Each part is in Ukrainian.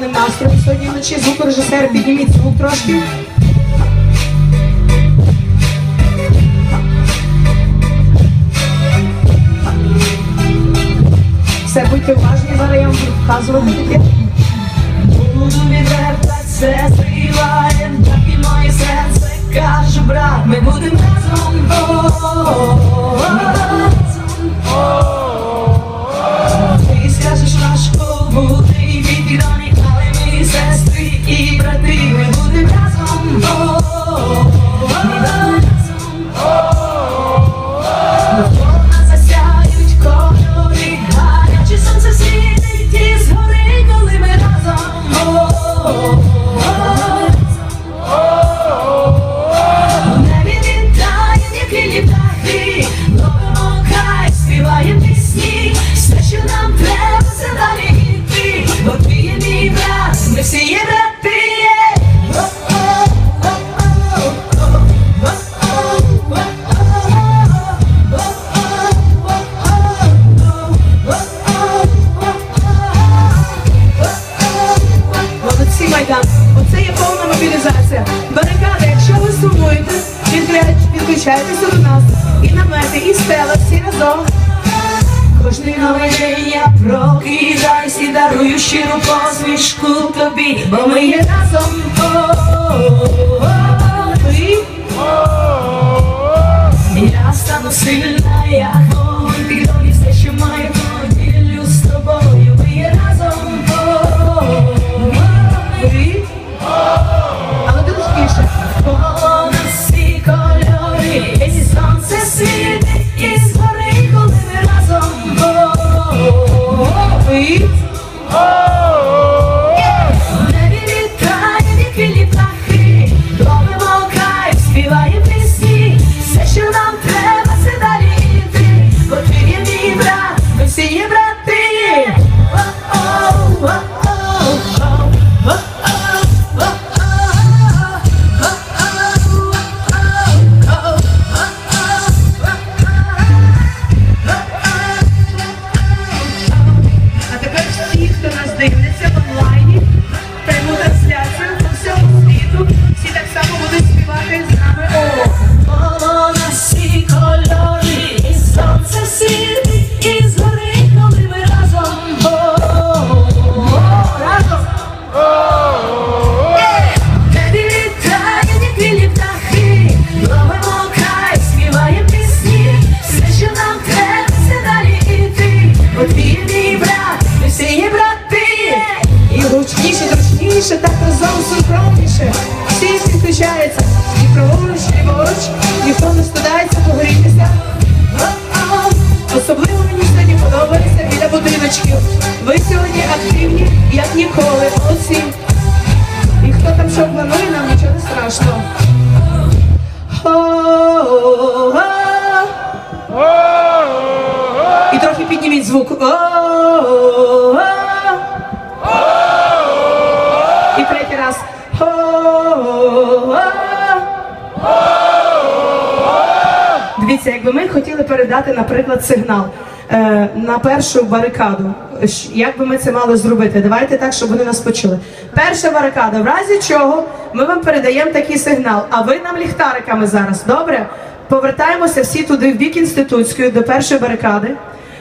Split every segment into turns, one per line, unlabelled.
настрою сьогодні вночі. Звукорежисер, підніміть звук трошки. Все, будьте уважні, зараз я вам буду вказувати таке.
Буду відверта, це співає, так і моє серце каже, брат, ми будемо всі є брати.
Молодці Майдан. Оце є повна мобілізація. Барикади, якщо ви сумуєте, підключайтеся до нас. І намети, і стела, всі разом.
Кожний новий день я прокидаюсь і дарую щиру посмішку тобі, бо ми є разом. Я стану сильна, В
Гучніше, зручніше, так разом синхронніше. Всі підключаються. І праворуч, і ліворуч, ніхто не стидається погрітися. Особливо мені сьогодні подобається біля будиночків. Ви сьогодні активні, як ніколи. Молодці. І хто там що планує, нам нічого не страшно. І трохи підніміть звук. Дивіться, якби ми хотіли передати, наприклад, сигнал е, на першу барикаду. Як би ми це мали зробити? Давайте так, щоб вони нас почули. Перша барикада, в разі чого ми вам передаємо такий сигнал, а ви нам ліхтариками зараз. Добре? Повертаємося всі туди в бік інститутської до першої барикади.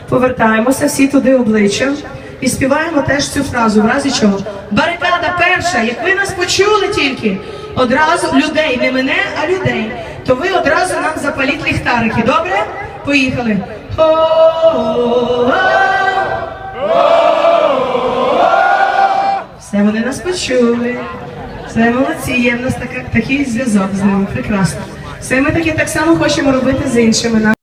Повертаємося всі туди обличчям і співаємо теж цю фразу, в разі чого. Барикада перша, як ви нас почули тільки, одразу людей, не мене, а людей, то ви одразу нам запаліть ліхтарики, добре? Поїхали. Все, вони нас почули. Все, молодці, є в нас такий зв'язок з ними. Прекрасно. Все, ми таке так само хочемо робити з іншими.